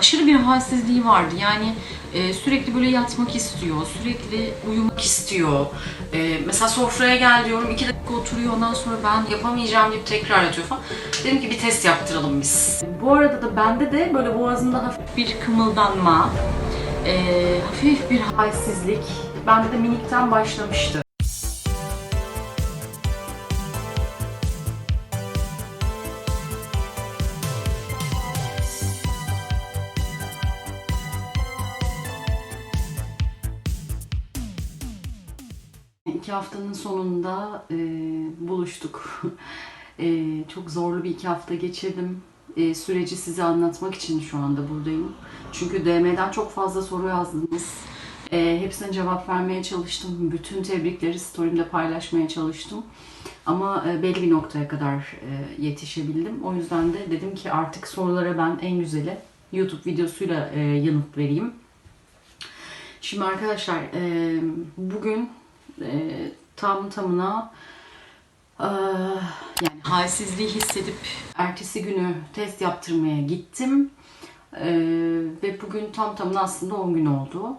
aşırı bir halsizliği vardı. Yani e, sürekli böyle yatmak istiyor, sürekli uyumak istiyor. E, mesela sofraya gel diyorum, iki dakika oturuyor ondan sonra ben yapamayacağım deyip tekrar yatıyor falan. Dedim ki bir test yaptıralım biz. Bu arada da bende de böyle boğazımda hafif bir kımıldanma, e, hafif bir halsizlik bende de minikten başlamıştı. Haftanın sonunda e, buluştuk. E, çok zorlu bir iki hafta geçirdim. E, süreci size anlatmak için şu anda buradayım. Çünkü DM'den çok fazla soru yazdınız. E, hepsine cevap vermeye çalıştım. Bütün tebrikleri story'imde paylaşmaya çalıştım. Ama e, belli bir noktaya kadar e, yetişebildim. O yüzden de dedim ki artık sorulara ben en güzeli YouTube videosuyla e, yanıt vereyim. Şimdi arkadaşlar e, bugün e, tam tamına e, yani halsizliği hissedip ertesi günü test yaptırmaya gittim. E, ve bugün tam tamına aslında 10 gün oldu.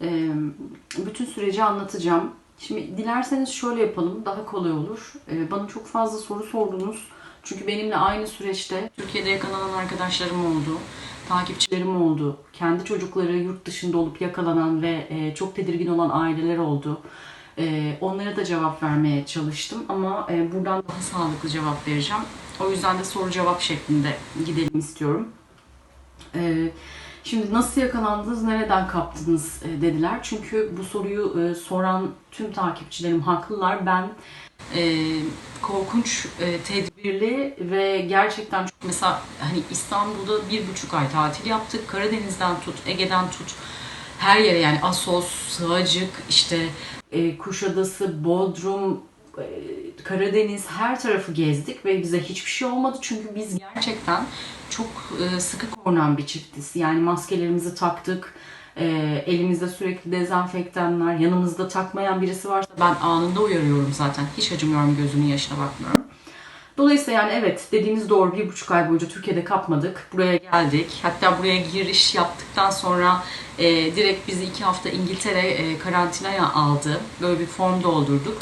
E, bütün süreci anlatacağım. Şimdi dilerseniz şöyle yapalım daha kolay olur. E, bana çok fazla soru sordunuz. Çünkü benimle aynı süreçte Türkiye'de yakalanan arkadaşlarım oldu takipçilerim oldu. Kendi çocukları yurt dışında olup yakalanan ve çok tedirgin olan aileler oldu. E, onlara da cevap vermeye çalıştım ama e, buradan daha sağlıklı cevap vereceğim. O yüzden de soru cevap şeklinde gidelim istiyorum. E, şimdi nasıl yakalandınız, nereden kaptınız e, dediler. Çünkü bu soruyu e, soran tüm takipçilerim haklılar. Ben e, korkunç e, tedbirli ve gerçekten çok mesela hani İstanbul'da bir buçuk ay tatil yaptık. Karadeniz'den tut, Ege'den tut her yere yani Asos, Sığacık, işte e, Kuşadası, Bodrum, e, Karadeniz her tarafı gezdik ve bize hiçbir şey olmadı. Çünkü biz gerçekten çok e, sıkı korunan bir çiftiz. Yani maskelerimizi taktık. E, elimizde sürekli dezenfektanlar, yanımızda takmayan birisi varsa ben anında uyarıyorum zaten. Hiç acımıyorum gözünün yaşına bakmıyorum. Dolayısıyla yani evet dediğiniz doğru bir buçuk ay boyunca Türkiye'de kapmadık. Buraya geldik. Hatta buraya giriş yaptıktan sonra e, direkt bizi iki hafta İngiltere e, karantinaya aldı. Böyle bir form doldurduk.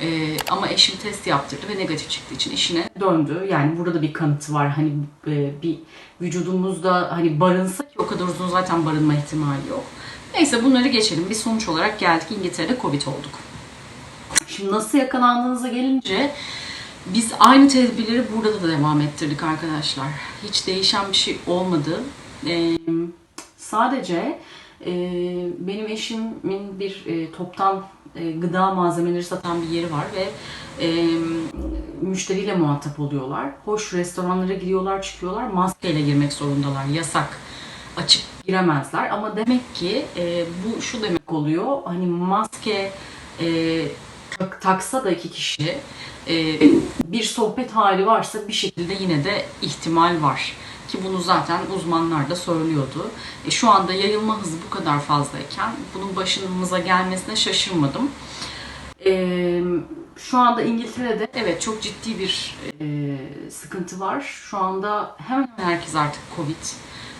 E, ama eşim test yaptırdı ve negatif çıktığı için işine döndü. Yani burada da bir kanıtı var. Hani e, bir vücudumuzda hani barınsa ki o kadar uzun zaten barınma ihtimali yok. Neyse bunları geçelim. Biz sonuç olarak geldik İngiltere'de Covid olduk. Şimdi nasıl yakalandığınıza gelince biz aynı tedbirleri burada da devam ettirdik arkadaşlar. Hiç değişen bir şey olmadı. Ee, sadece e, benim eşimin bir e, toptan e, gıda malzemeleri satan bir yeri var ve e, müşteriyle muhatap oluyorlar. Hoş restoranlara giriyorlar çıkıyorlar maskeyle girmek zorundalar. Yasak. Açık giremezler ama demek ki e, bu şu demek oluyor. Hani maske e, taksa da iki kişi e, bir sohbet hali varsa bir şekilde yine de ihtimal var. Ki bunu zaten uzmanlar da söylüyordu. E, şu anda yayılma hızı bu kadar fazlayken bunun başımıza gelmesine şaşırmadım. E, şu anda İngiltere'de evet çok ciddi bir e, sıkıntı var. Şu anda hemen herkes artık Covid.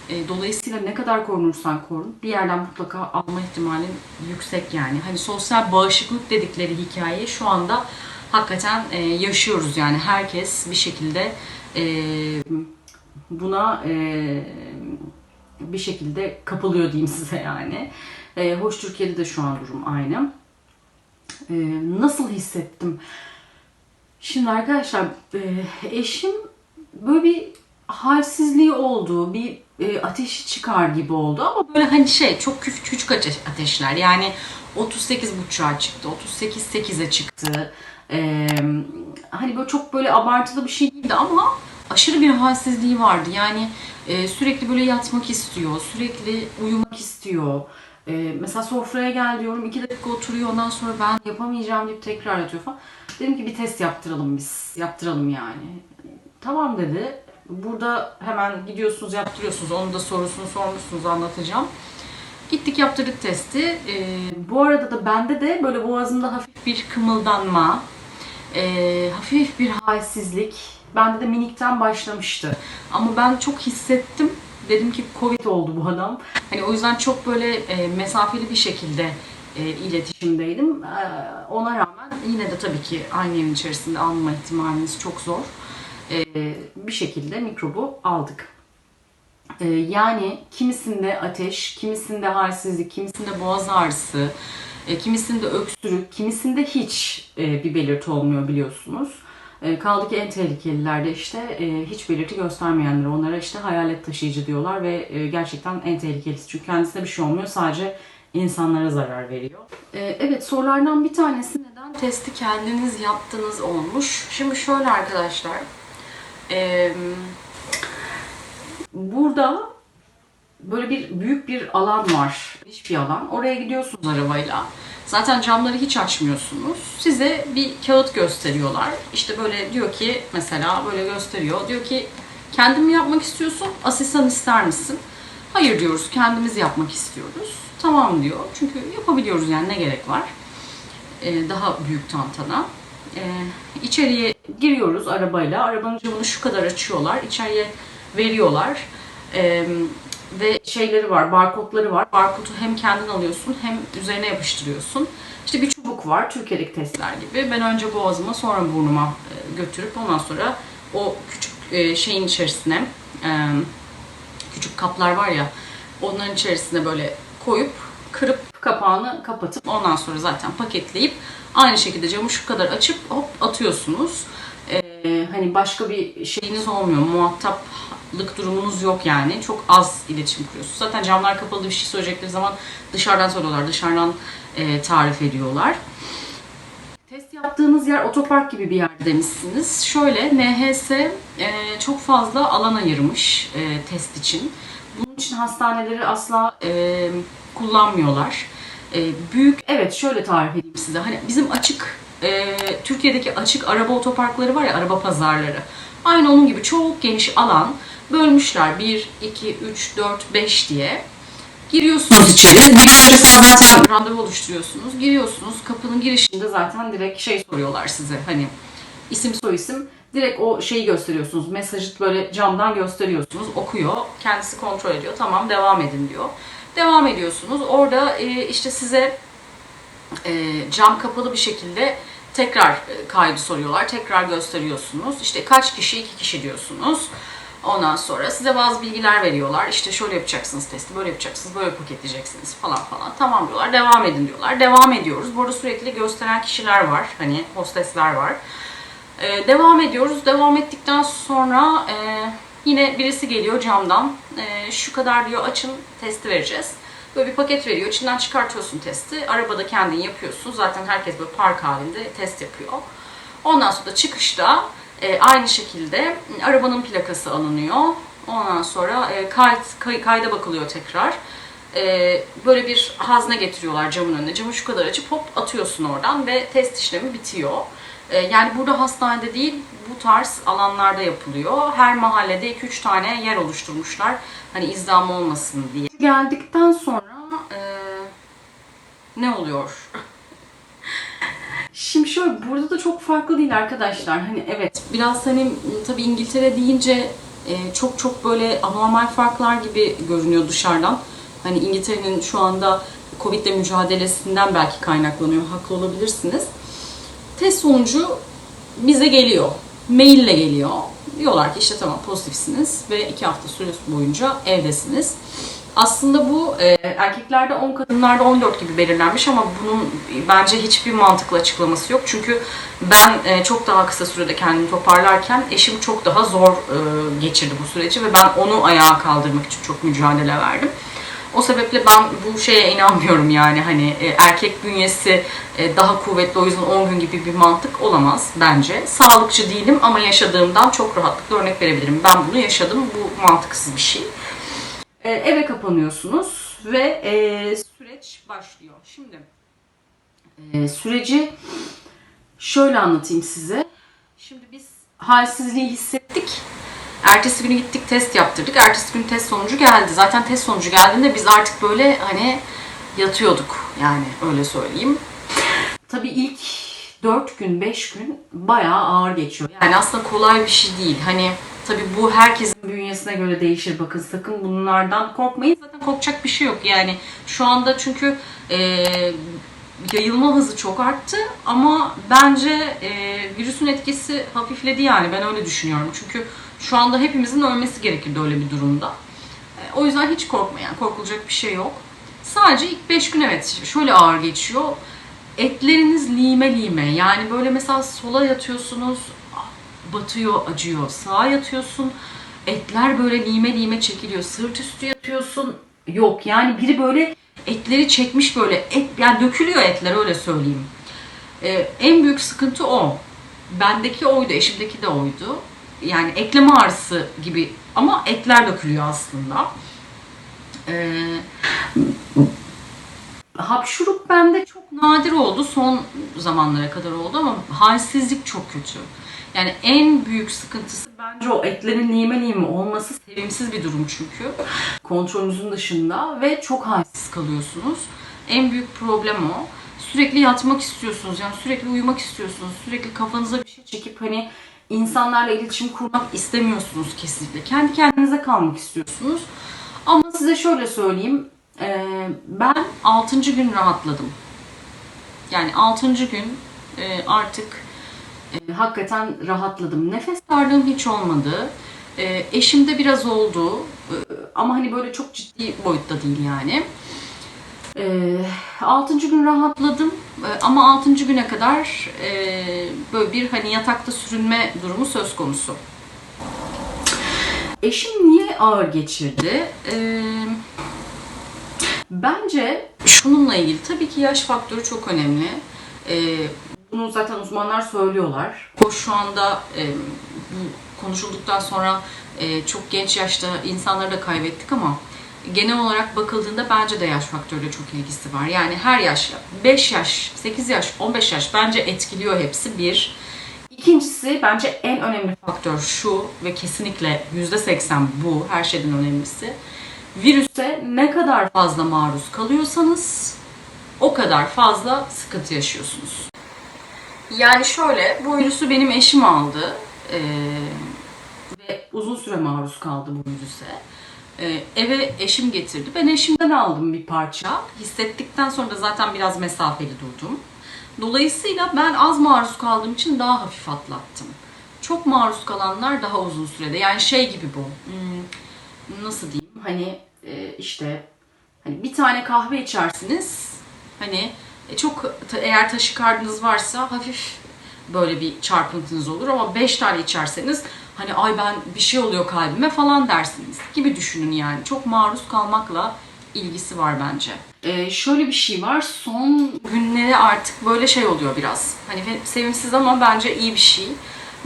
E, dolayısıyla ne kadar korunursan korun bir yerden mutlaka alma ihtimalin yüksek yani. Hani sosyal bağışıklık dedikleri hikayeyi şu anda hakikaten e, yaşıyoruz yani. Herkes bir şekilde e, buna bir şekilde kapılıyor diyeyim size yani. E, hoş Türkiye'de de şu an durum aynı. Nasıl hissettim? Şimdi arkadaşlar eşim böyle bir halsizliği oldu, bir e, ateşi çıkar gibi oldu ama böyle hani şey çok küçük küçük ateş, ateşler yani 38 buçuğa çıktı, 38 8'e çıktı. E, hani böyle çok böyle abartılı bir şey değildi ama aşırı bir halsizliği vardı. Yani e, sürekli böyle yatmak istiyor, sürekli uyumak istiyor. E, mesela sofraya gel diyorum, iki dakika oturuyor ondan sonra ben yapamayacağım deyip tekrar yatıyor falan. Dedim ki bir test yaptıralım biz, yaptıralım yani. Tamam dedi. Burada hemen gidiyorsunuz yaptırıyorsunuz. Onun da sorusunu sormuşsunuz anlatacağım. Gittik yaptırdık testi. Ee, bu arada da bende de böyle boğazımda hafif bir kımıldanma, e, hafif bir halsizlik. Bende de minikten başlamıştı. Ama ben çok hissettim Dedim ki Covid oldu bu adam. Hani o yüzden çok böyle e, mesafeli bir şekilde e, iletişimdeydim. E, ona rağmen yine de tabii ki aynı evin içerisinde alma ihtimaliniz çok zor. E, bir şekilde mikrobu aldık. E, yani kimisinde ateş, kimisinde halsizlik, kimisinde boğaz ağrısı, e, kimisinde öksürük, kimisinde hiç e, bir belirti olmuyor biliyorsunuz. E, kaldı ki en tehlikelilerde işte e, hiç belirti göstermeyenler onlara işte hayalet taşıyıcı diyorlar ve e, gerçekten en tehlikelisi. Çünkü kendisine bir şey olmuyor sadece insanlara zarar veriyor. E, evet sorulardan bir tanesi neden testi kendiniz yaptınız olmuş. Şimdi şöyle arkadaşlar. E, burada böyle bir büyük bir alan var. Geniş bir alan. Oraya gidiyorsunuz arabayla. Zaten camları hiç açmıyorsunuz. Size bir kağıt gösteriyorlar. İşte böyle diyor ki mesela böyle gösteriyor. Diyor ki kendin mi yapmak istiyorsun? Asistan ister misin? Hayır diyoruz. Kendimiz yapmak istiyoruz. Tamam diyor. Çünkü yapabiliyoruz yani ne gerek var? Ee, daha büyük tantana. Ee, içeriye giriyoruz arabayla. Arabanın camını şu kadar açıyorlar. İçeriye veriyorlar. Ee, ve şeyleri var, barkodları var. Barkodu hem kendin alıyorsun hem üzerine yapıştırıyorsun. İşte bir çubuk var, Türkiye'deki testler gibi. Ben önce boğazıma sonra burnuma e, götürüp ondan sonra o küçük e, şeyin içerisine e, küçük kaplar var ya onların içerisine böyle koyup kırıp kapağını kapatıp ondan sonra zaten paketleyip aynı şekilde camı şu kadar açıp hop atıyorsunuz. Ee, hani başka bir şeyiniz olmuyor. Muhataplık durumunuz yok yani. Çok az iletişim kuruyorsunuz. Zaten camlar kapalı bir şey söyleyecekleri zaman dışarıdan söylüyorlar. Dışarıdan e, tarif ediyorlar. Test yaptığınız yer otopark gibi bir yerde demişsiniz. Şöyle NHS e, çok fazla alan ayırmış e, test için. Bunun için hastaneleri asla e, kullanmıyorlar. E, büyük, evet şöyle tarif edeyim size. Hani bizim açık, e, Türkiye'deki açık araba otoparkları var ya, araba pazarları. Aynı onun gibi çok geniş alan bölmüşler. 1, 2, 3, 4, 5 diye. Giriyorsunuz içeri. Bir gün öncesinden zaten randevu oluşturuyorsunuz. Giriyorsunuz. Kapının girişinde zaten direkt şey soruyorlar size. Hani isim soy isim. Direkt o şeyi gösteriyorsunuz. Mesajı böyle camdan gösteriyorsunuz. Okuyor. Kendisi kontrol ediyor. Tamam devam edin diyor. Devam ediyorsunuz. Orada e, işte size e, cam kapalı bir şekilde tekrar e, kaydı soruyorlar. Tekrar gösteriyorsunuz. İşte kaç kişi? iki kişi diyorsunuz. Ondan sonra size bazı bilgiler veriyorlar. İşte şöyle yapacaksınız testi, böyle yapacaksınız, böyle paketleyeceksiniz falan falan. Tamam diyorlar, devam edin diyorlar. Devam ediyoruz. Burada sürekli gösteren kişiler var. Hani hostesler var. Ee, devam ediyoruz. Devam ettikten sonra e, yine birisi geliyor camdan. E, şu kadar diyor açın, testi vereceğiz. Böyle bir paket veriyor. İçinden çıkartıyorsun testi. Arabada kendin yapıyorsun. Zaten herkes böyle park halinde test yapıyor. Ondan sonra da çıkışta e, aynı şekilde arabanın plakası alınıyor. Ondan sonra e, kayıt, kay, kayda bakılıyor tekrar. E, böyle bir hazne getiriyorlar camın önüne. Camı şu kadar açıp hop atıyorsun oradan ve test işlemi bitiyor. E, yani burada hastanede değil bu tarz alanlarda yapılıyor. Her mahallede 2-3 tane yer oluşturmuşlar. Hani izdam olmasın diye. Geldikten sonra e, ne oluyor? Şimdi şöyle burada da çok farklı değil arkadaşlar. Hani evet biraz hani tabii İngiltere deyince e, çok çok böyle anormal farklar gibi görünüyor dışarıdan. Hani İngiltere'nin şu anda Covid'le mücadelesinden belki kaynaklanıyor. Haklı olabilirsiniz. Test sonucu bize geliyor. Maille geliyor. Diyorlar ki işte tamam pozitifsiniz ve iki hafta süresi boyunca evdesiniz. Aslında bu e, erkeklerde 10, kadınlarda 14 gibi belirlenmiş ama bunun bence hiçbir mantıklı açıklaması yok. Çünkü ben e, çok daha kısa sürede kendimi toparlarken eşim çok daha zor e, geçirdi bu süreci ve ben onu ayağa kaldırmak için çok mücadele verdim. O sebeple ben bu şeye inanmıyorum yani hani e, erkek bünyesi e, daha kuvvetli o yüzden 10 gün gibi bir mantık olamaz bence. Sağlıkçı değilim ama yaşadığımdan çok rahatlıkla örnek verebilirim. Ben bunu yaşadım. Bu mantıksız bir şey. E, eve kapanıyorsunuz ve e, süreç başlıyor. Şimdi e, süreci şöyle anlatayım size. Şimdi biz halsizliği hissettik. Ertesi günü gittik test yaptırdık. Ertesi gün test sonucu geldi. Zaten test sonucu geldiğinde biz artık böyle hani yatıyorduk yani öyle söyleyeyim. Tabii ilk 4 gün 5 gün bayağı ağır geçiyor. Yani aslında kolay bir şey değil. Hani Tabii bu herkesin bünyesine göre değişir. Bakın sakın bunlardan korkmayın. Zaten korkacak bir şey yok. Yani şu anda çünkü e, yayılma hızı çok arttı ama bence e, virüsün etkisi hafifledi yani ben öyle düşünüyorum. Çünkü şu anda hepimizin ölmesi gerekirdi öyle bir durumda. E, o yüzden hiç korkmayın. korkulacak bir şey yok. Sadece ilk 5 gün evet şöyle ağır geçiyor. Etleriniz lime lime. Yani böyle mesela sola yatıyorsunuz batıyor, acıyor. Sağa yatıyorsun, etler böyle lime lime çekiliyor. Sırt üstü yatıyorsun, yok. Yani biri böyle etleri çekmiş böyle, et, yani dökülüyor etler öyle söyleyeyim. Ee, en büyük sıkıntı o. Bendeki oydu, eşimdeki de oydu. Yani eklem ağrısı gibi ama etler dökülüyor aslında. Ee, hapşuruk bende çok nadir oldu. Son zamanlara kadar oldu ama halsizlik çok kötü. Yani en büyük sıkıntısı bence o etlerin lime lime olması sevimsiz bir durum çünkü. Kontrolünüzün dışında ve çok halsiz kalıyorsunuz. En büyük problem o. Sürekli yatmak istiyorsunuz. Yani sürekli uyumak istiyorsunuz. Sürekli kafanıza bir şey çekip hani insanlarla iletişim kurmak istemiyorsunuz kesinlikle. Kendi kendinize kalmak istiyorsunuz. Ama size şöyle söyleyeyim. Ben 6. gün rahatladım. Yani 6. gün e, artık e, hakikaten rahatladım. Nefes darlığım hiç olmadı. E, eşimde biraz oldu. Ama hani böyle çok ciddi boyutta değil yani. E, 6. gün rahatladım. Ama 6. güne kadar böyle bir hani yatakta sürünme durumu söz konusu. Eşim niye ağır geçirdi? Bence şununla ilgili tabii ki yaş faktörü çok önemli. Ee, bunu zaten uzmanlar söylüyorlar. Hoş şu anda e, bu konuşulduktan sonra e, çok genç yaşta insanları da kaybettik ama genel olarak bakıldığında bence de yaş faktörüyle çok ilgisi var. Yani her yaş, 5 yaş, 8 yaş, 15 yaş bence etkiliyor hepsi bir. İkincisi bence en önemli faktör şu ve kesinlikle %80 bu her şeyden önemlisi virüse ne kadar fazla maruz kalıyorsanız o kadar fazla sıkıntı yaşıyorsunuz. Yani şöyle, bu virüsü benim eşim aldı ee, ve uzun süre maruz kaldı bu virüse. Ee, eve eşim getirdi. Ben eşimden aldım bir parça. Hissettikten sonra da zaten biraz mesafeli durdum. Dolayısıyla ben az maruz kaldığım için daha hafif atlattım. Çok maruz kalanlar daha uzun sürede. Yani şey gibi bu. Hmm, nasıl diyeyim? Hani e, işte hani bir tane kahve içersiniz. Hani e, çok eğer taşikardınız varsa hafif böyle bir çarpıntınız olur ama 5 tane içerseniz hani ay ben bir şey oluyor kalbime falan dersiniz gibi düşünün yani. Çok maruz kalmakla ilgisi var bence. Ee, şöyle bir şey var. Son günleri artık böyle şey oluyor biraz. Hani sevimsiz ama bence iyi bir şey.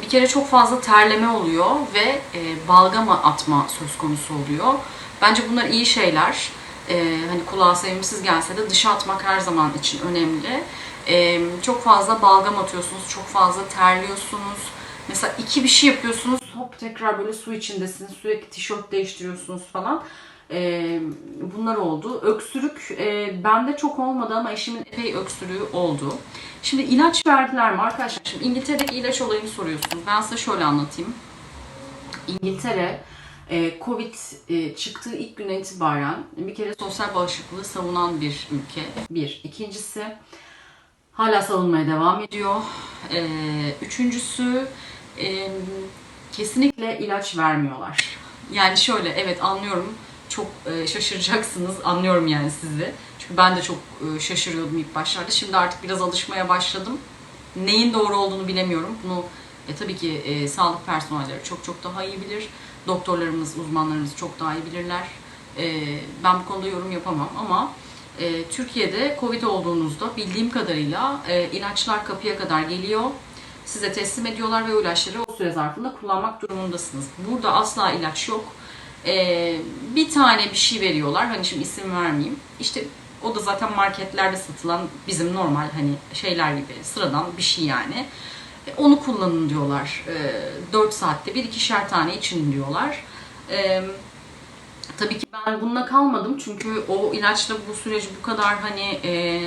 Bir kere çok fazla terleme oluyor ve e, balgama atma söz konusu oluyor. Bence bunlar iyi şeyler. Ee, hani kulağa sevimsiz gelse de dışa atmak her zaman için önemli. Ee, çok fazla balgam atıyorsunuz, çok fazla terliyorsunuz. Mesela iki bir şey yapıyorsunuz, hop tekrar böyle su içindesiniz, sürekli tişört değiştiriyorsunuz falan. Ee, bunlar oldu. Öksürük e, bende çok olmadı ama eşimin epey öksürüğü oldu. Şimdi ilaç verdiler mi arkadaşlar? Şimdi İngiltere'deki ilaç olayını soruyorsunuz. Ben size şöyle anlatayım. İngiltere e, Covid e, çıktığı ilk günden itibaren bir kere sosyal bağışıklığı savunan bir ülke. Bir. İkincisi hala savunmaya devam ediyor. E, üçüncüsü kesinlikle ilaç vermiyorlar. Yani şöyle evet anlıyorum çok şaşıracaksınız anlıyorum yani sizi. Çünkü ben de çok şaşırıyordum ilk başlarda. Şimdi artık biraz alışmaya başladım. Neyin doğru olduğunu bilemiyorum. Bunu e, tabii ki e, sağlık personelleri çok çok daha iyi bilir doktorlarımız, uzmanlarımız çok daha iyi bilirler. E, ben bu konuda yorum yapamam ama e, Türkiye'de Covid olduğunuzda bildiğim kadarıyla e, ilaçlar kapıya kadar geliyor. Size teslim ediyorlar ve o ilaçları o süre zarfında kullanmak durumundasınız. Burada asla ilaç yok. E, bir tane bir şey veriyorlar. Hani şimdi isim vermeyeyim. İşte o da zaten marketlerde satılan bizim normal hani şeyler gibi sıradan bir şey yani. E, onu kullanın diyorlar. E, 4 saatte bir ikişer tane için diyorlar. E, tabii ki ben bununla kalmadım çünkü o ilaçla bu süreci bu kadar hani e,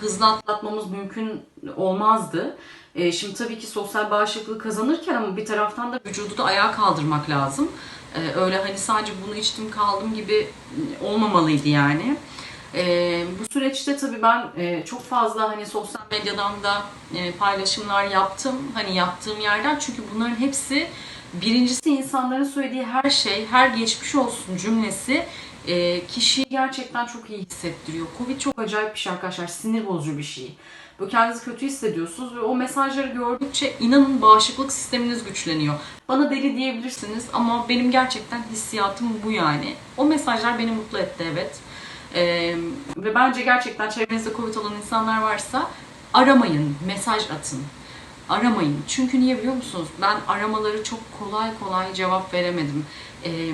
hızlı atlatmamız mümkün olmazdı. E, şimdi tabii ki sosyal bağışıklığı kazanırken ama bir taraftan da vücudu da ayağa kaldırmak lazım. E, öyle hani sadece bunu içtim kaldım gibi olmamalıydı yani. E, bu süreçte tabii ben e, çok fazla hani sosyal medyadan da e, paylaşımlar yaptım. Hani yaptığım yerden çünkü bunların hepsi birincisi insanların söylediği her şey, her geçmiş olsun cümlesi e, kişiyi gerçekten çok iyi hissettiriyor. Covid çok acayip bir şey arkadaşlar. Sinir bozucu bir şey. Böyle kendinizi kötü hissediyorsunuz ve o mesajları gördükçe inanın bağışıklık sisteminiz güçleniyor. Bana deli diyebilirsiniz ama benim gerçekten hissiyatım bu yani. O mesajlar beni mutlu etti evet. Ee, ve bence gerçekten çevrenizde Covid olan insanlar varsa aramayın, mesaj atın. Aramayın. Çünkü niye biliyor musunuz? Ben aramaları çok kolay kolay cevap veremedim. Ee,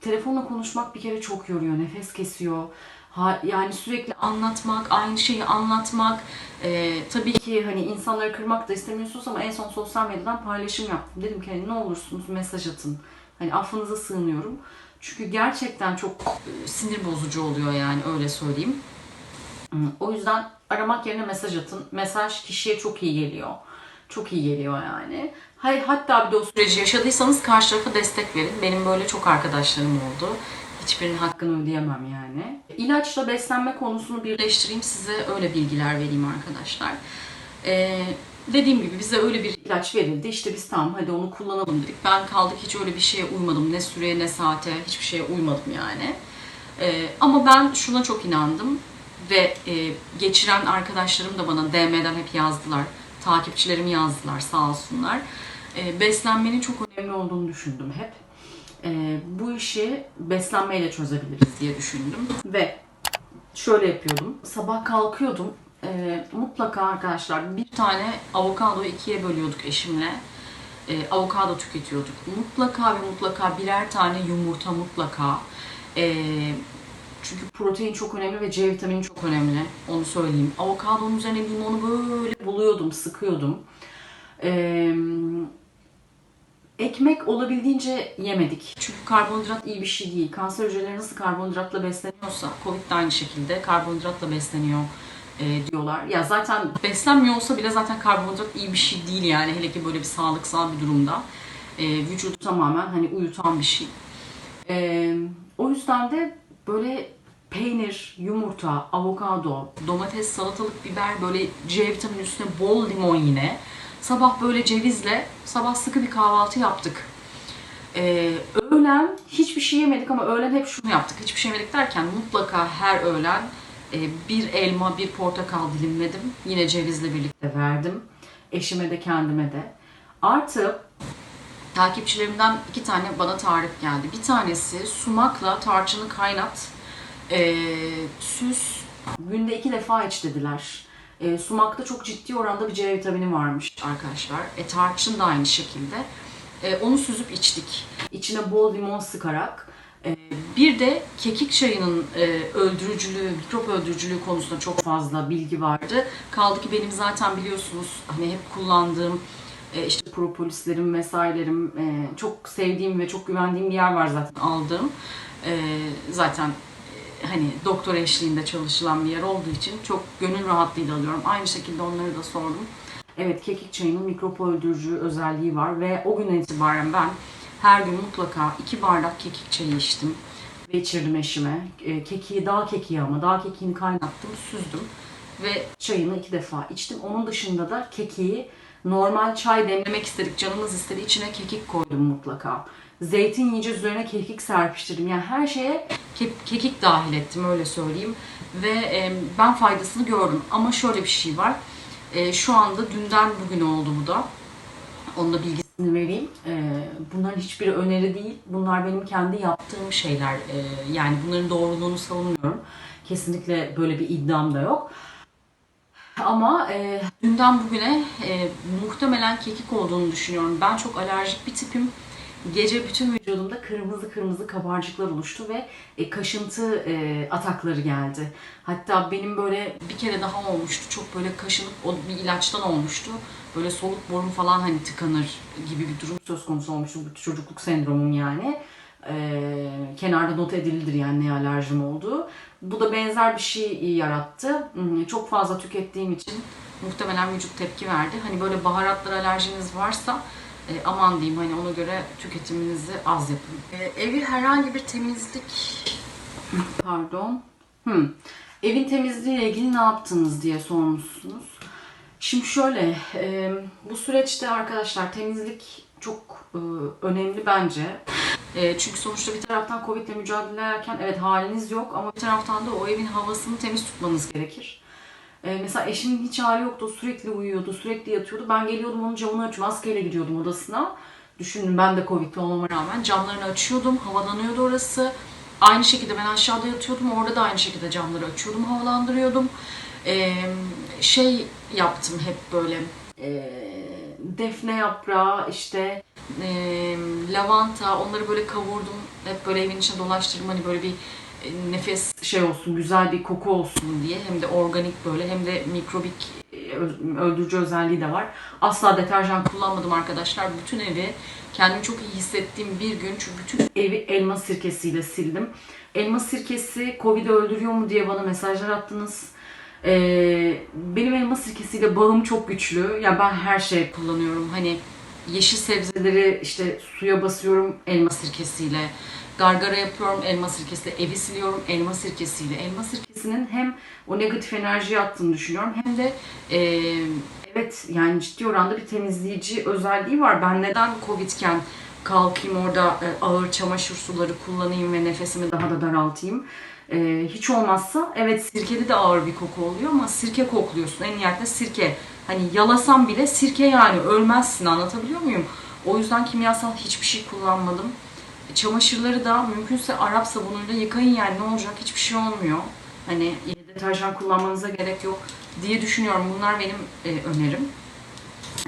telefonla konuşmak bir kere çok yoruyor, nefes kesiyor. Ha, yani sürekli anlatmak, aynı şeyi anlatmak. Ee, tabii ki hani insanları kırmak da istemiyorsunuz ama en son sosyal medyadan paylaşım yaptım. Dedim ki hani ne olursunuz mesaj atın. Hani affınıza sığınıyorum. Çünkü gerçekten çok e, sinir bozucu oluyor yani öyle söyleyeyim. O yüzden aramak yerine mesaj atın. Mesaj kişiye çok iyi geliyor. Çok iyi geliyor yani. Hayır, hatta bir de o süreci yaşadıysanız karşı tarafa destek verin. Benim böyle çok arkadaşlarım oldu. Hiçbirinin hakkını ödeyemem yani. İlaçla beslenme konusunu birleştireyim size öyle bilgiler vereyim arkadaşlar. Ee, dediğim gibi bize öyle bir ilaç verildi. İşte biz tamam hadi onu kullanalım dedik. Ben kaldık hiç öyle bir şeye uymadım. Ne süreye ne saate hiçbir şeye uymadım yani. Ee, ama ben şuna çok inandım ve e, geçiren arkadaşlarım da bana DM'den hep yazdılar. Takipçilerim yazdılar sağ olsunlar. E, beslenmenin çok önemli olduğunu düşündüm hep. E, bu işi beslenmeyle çözebiliriz diye düşündüm. Ve şöyle yapıyordum. Sabah kalkıyordum. E, mutlaka arkadaşlar bir tane avokadoyu ikiye bölüyorduk eşimle. E, avokado tüketiyorduk. Mutlaka ve mutlaka birer tane yumurta mutlaka. E, çünkü protein çok önemli ve C vitamini çok önemli. Onu söyleyeyim. Avokadonun üzerine limonu böyle buluyordum, sıkıyordum. Ee, ekmek olabildiğince yemedik. Çünkü karbonhidrat iyi bir şey değil. Kanser hücreleri nasıl karbonhidratla besleniyorsa, Covid de aynı şekilde karbonhidratla besleniyor e, diyorlar. Ya zaten beslenmiyor olsa bile zaten karbonhidrat iyi bir şey değil yani. Hele ki böyle bir sağlıksal bir durumda. E, vücudu tamamen hani uyutan bir şey. E, o yüzden de böyle peynir, yumurta, avokado, domates, salatalık, biber böyle C vitamini üstüne bol limon yine. Sabah böyle cevizle sabah sıkı bir kahvaltı yaptık. Ee, öğlen hiçbir şey yemedik ama öğlen hep şunu yaptık. Hiçbir şey yemedik derken mutlaka her öğlen bir elma, bir portakal dilimledim. Yine cevizle birlikte verdim. Eşime de kendime de. Artı takipçilerimden iki tane bana tarif geldi. Bir tanesi sumakla tarçını kaynat, e, süs, günde iki defa iç dediler. E, sumakta çok ciddi oranda bir C vitamini varmış arkadaşlar. E, tarçın da aynı şekilde. E, onu süzüp içtik. İçine bol limon sıkarak. E, bir de kekik çayının e, öldürücülüğü, mikrop öldürücülüğü konusunda çok fazla bilgi vardı. Kaldı ki benim zaten biliyorsunuz hani hep kullandığım e, işte propolislerim vesairelerim e, çok sevdiğim ve çok güvendiğim bir yer var zaten aldığım. Zaten hani doktor eşliğinde çalışılan bir yer olduğu için çok gönül rahatlığıyla alıyorum. Aynı şekilde onları da sordum. Evet kekik çayının mikrop öldürücü özelliği var ve o günden itibaren ben her gün mutlaka iki bardak kekik çayı içtim ve içirdim eşime. E, kekiği, dağ kekiği ama dağ kekiğini kaynattım, süzdüm ve çayını iki defa içtim. Onun dışında da kekiği normal çay demlemek istedik, canımız istedi. içine kekik koydum mutlaka. Zeytin yiyeceğiz üzerine kekik serpiştirdim. Yani her şeye ke- kekik dahil ettim öyle söyleyeyim. Ve e, ben faydasını gördüm. Ama şöyle bir şey var. E, şu anda dünden bugün oldu bu da. Onun da bilgisini vereyim. E, bunların hiçbiri öneri değil. Bunlar benim kendi yaptığım şeyler. E, yani bunların doğruluğunu savunmuyorum. Kesinlikle böyle bir iddiam da yok. Ama e, dünden bugüne e, muhtemelen kekik olduğunu düşünüyorum. Ben çok alerjik bir tipim. Gece bütün vücudumda kırmızı kırmızı kabarcıklar oluştu ve e, kaşıntı e, atakları geldi. Hatta benim böyle bir kere daha olmuştu. Çok böyle kaşınıp o bir ilaçtan olmuştu. Böyle soluk borum falan hani tıkanır gibi bir durum söz konusu olmuştu. Bu çocukluk sendromum yani. E, kenarda not edildir yani ne alerjim olduğu. Bu da benzer bir şey yarattı. Hmm, Çok fazla tükettiğim için muhtemelen vücut tepki verdi. Hani böyle baharatlar alerjiniz varsa e, aman diyeyim hani ona göre tüketiminizi az yapın. E, evi herhangi bir temizlik pardon. Hmm. Evin temizliğiyle ilgili ne yaptınız diye sormuşsunuz. Şimdi şöyle, e, bu süreçte arkadaşlar temizlik çok e, önemli bence. E, çünkü sonuçta bir taraftan Covid ile mücadele ederken evet haliniz yok ama bir taraftan da o evin havasını temiz tutmanız gerekir. E, mesela eşimin hiç hali yoktu, sürekli uyuyordu, sürekli yatıyordu. Ben geliyordum onun camını açıp maskeyle gidiyordum odasına. Düşündüm ben de Covid'li olmama rağmen camlarını açıyordum, havalanıyordu orası. Aynı şekilde ben aşağıda yatıyordum, orada da aynı şekilde camları açıyordum, havalandırıyordum. Ee, şey yaptım hep böyle ee, defne yaprağı, işte ee, lavanta, onları böyle kavurdum. Hep böyle evin içine dolaştırdım hani böyle bir e, nefes şey olsun, güzel bir koku olsun diye. Hem de organik böyle hem de mikrobik e, öldürücü özelliği de var. Asla deterjan kullanmadım arkadaşlar. Bütün evi kendimi çok iyi hissettiğim bir gün çünkü bütün evi elma sirkesiyle sildim. Elma sirkesi Covid'i öldürüyor mu diye bana mesajlar attınız. Ee, benim elma sirkesiyle bağım çok güçlü. Ya ben her şey kullanıyorum. Hani yeşil sebzeleri işte suya basıyorum elma sirkesiyle. Gargara yapıyorum elma sirkesiyle. Evi siliyorum elma sirkesiyle. Elma sirkesinin hem o negatif enerjiyi attığını düşünüyorum hem de e, evet yani ciddi oranda bir temizleyici özelliği var. Ben neden Covid'ken kalkayım orada e, ağır çamaşır suları kullanayım ve nefesimi daha da daraltayım. E, hiç olmazsa evet sirkede de ağır bir koku oluyor ama sirke kokluyorsun. En nihayetinde sirke. Hani yalasam bile sirke yani ölmezsin anlatabiliyor muyum? O yüzden kimyasal hiçbir şey kullanmadım. Çamaşırları da mümkünse Arap sabunuyla yıkayın yani ne olacak hiçbir şey olmuyor. Hani deterjan kullanmanıza gerek yok diye düşünüyorum. Bunlar benim e, önerim.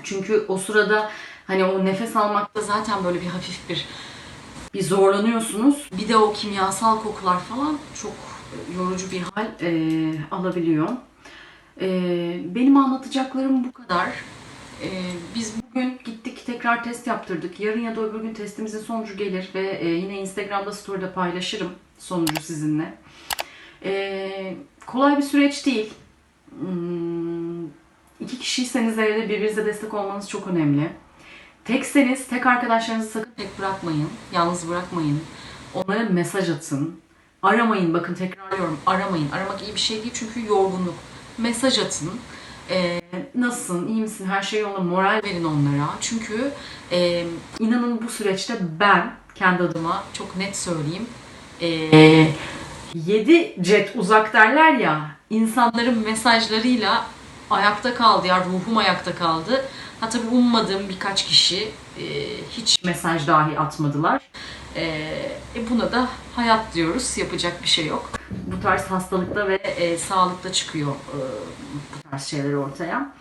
Çünkü o sırada hani o nefes almakta zaten böyle bir hafif bir bir zorlanıyorsunuz. Bir de o kimyasal kokular falan çok yorucu bir hal e, alabiliyor. E, benim anlatacaklarım bu kadar. E, biz bugün gittik tekrar test yaptırdık. Yarın ya da öbür gün testimizin sonucu gelir ve e, yine Instagram'da story'de paylaşırım sonucu sizinle. E, kolay bir süreç değil. Hmm, iki kişiyseniz evde birbirinize destek olmanız çok önemli. Tekseniz tek arkadaşlarınızı sakın tek bırakmayın. Yalnız bırakmayın. Onlara mesaj atın. Aramayın bakın tekrarlıyorum aramayın. Aramak iyi bir şey değil çünkü yorgunluk. Mesaj atın. Ee, nasılsın, iyi misin, her şey yolunda moral verin onlara. Çünkü e, inanın bu süreçte ben kendi adıma çok net söyleyeyim. E, 7 jet uzak derler ya insanların mesajlarıyla ayakta kaldı ya ruhum ayakta kaldı. Ha tabii ummadığım birkaç kişi e, hiç mesaj dahi atmadılar. E, e, buna da hayat diyoruz. Yapacak bir şey yok. Bu tarz hastalıkta ve e, sağlıkta çıkıyor e, bu tarz şeyler ortaya.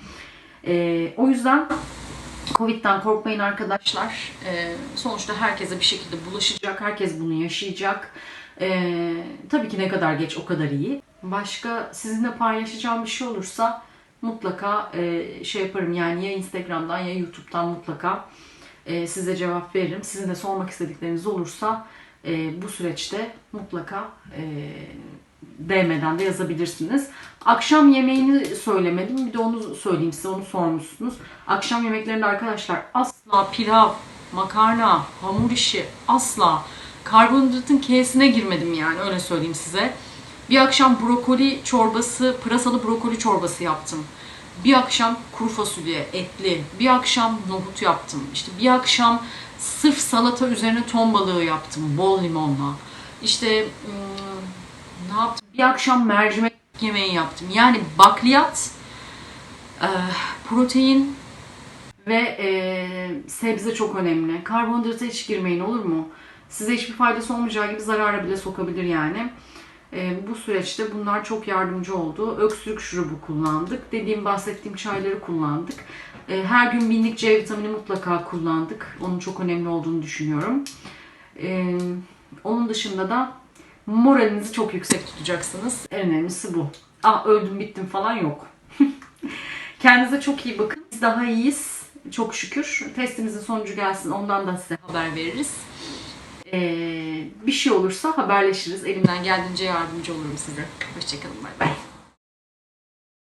E, o yüzden Covid'den korkmayın arkadaşlar. E, sonuçta herkese bir şekilde bulaşacak. Herkes bunu yaşayacak. E, tabii ki ne kadar geç o kadar iyi. Başka sizinle paylaşacağım bir şey olursa mutlaka e, şey yaparım yani ya Instagram'dan ya YouTube'dan mutlaka e, size cevap veririm. Sizin de sormak istedikleriniz olursa e, bu süreçte mutlaka e, DM'den de yazabilirsiniz. Akşam yemeğini söylemedim. Bir de onu söyleyeyim size. Onu sormuşsunuz. Akşam yemeklerinde arkadaşlar asla pilav, makarna, hamur işi asla karbonhidratın K'sine girmedim yani öyle söyleyeyim size. Bir akşam brokoli çorbası, pırasalı brokoli çorbası yaptım. Bir akşam kuru fasulye, etli. Bir akşam nohut yaptım. İşte bir akşam sırf salata üzerine ton balığı yaptım bol limonla. İşte ne yaptım? Bir akşam mercimek yemeği yaptım. Yani bakliyat, protein ve sebze çok önemli. Karbonhidrata hiç girmeyin olur mu? Size hiçbir faydası olmayacağı gibi zarara bile sokabilir yani. E, bu süreçte bunlar çok yardımcı oldu. Öksürük şurubu kullandık. Dediğim bahsettiğim çayları kullandık. E, her gün binlik C vitamini mutlaka kullandık. Onun çok önemli olduğunu düşünüyorum. E, onun dışında da moralinizi çok yüksek tutacaksınız. En önemlisi bu. Ah öldüm bittim falan yok. Kendinize çok iyi bakın. Biz daha iyiyiz. Çok şükür. Testimizin sonucu gelsin. Ondan da size haber veririz. Ee, bir şey olursa haberleşiriz. Elimden geldiğince yardımcı olurum size. Hoşçakalın. Bay bay.